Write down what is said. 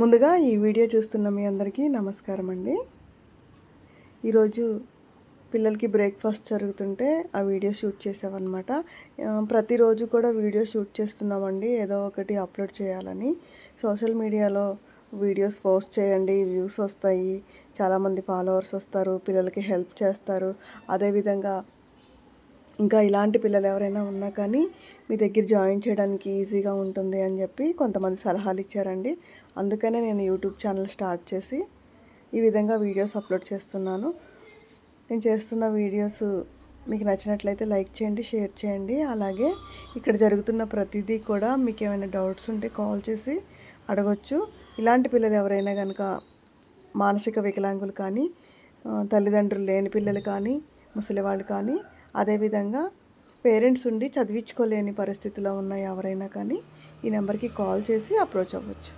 ముందుగా ఈ వీడియో చూస్తున్న మీ అందరికీ నమస్కారం అండి ఈరోజు పిల్లలకి బ్రేక్ఫాస్ట్ జరుగుతుంటే ఆ వీడియో షూట్ చేసామన్నమాట. ప్రతిరోజు కూడా వీడియో షూట్ చేస్తున్నామండి ఏదో ఒకటి అప్లోడ్ చేయాలని. సోషల్ మీడియాలో వీడియోస్ పోస్ట్ చేయండి వ్యూస్ వస్తాయి చాలామంది ఫాలోవర్స్ వస్తారు పిల్లలకి హెల్ప్ చేస్తారు. అదేవిధంగా ఇంకా ఇలాంటి పిల్లలు ఎవరైనా ఉన్నా కానీ మీ దగ్గర జాయిన్ చేయడానికి ఈజీగా ఉంటుంది అని చెప్పి కొంతమంది సలహాలు ఇచ్చారండి. అందుకనే నేను యూట్యూబ్ ఛానల్ స్టార్ట్ చేసి ఈ విధంగా వీడియోస్ అప్లోడ్ చేస్తున్నాను. నేను చేస్తున్న వీడియోస్ మీకు నచ్చినట్లయితే లైక్ చేయండి షేర్ చేయండి. అలాగే ఇక్కడ జరుగుతున్న ప్రతిదీ కూడా మీకు ఏమైనా డౌట్స్ ఉంటే కాల్ చేసి అడగొచ్చు. ఇలాంటి పిల్లలు ఎవరైనా కనుక మానసిక వికలాంగులు కానీ తల్లిదండ్రులు లేని పిల్లలు కానీ ముసలివాళ్ళు కానీ అదేవిధంగా పేరెంట్స్ ఉండి చదివించుకోలేని పరిస్థితిలో ఉన్న ఎవరైనా కానీ ఈ నెంబర్కి కాల్ చేసి అప్రోచ్ అవ్వచ్చు.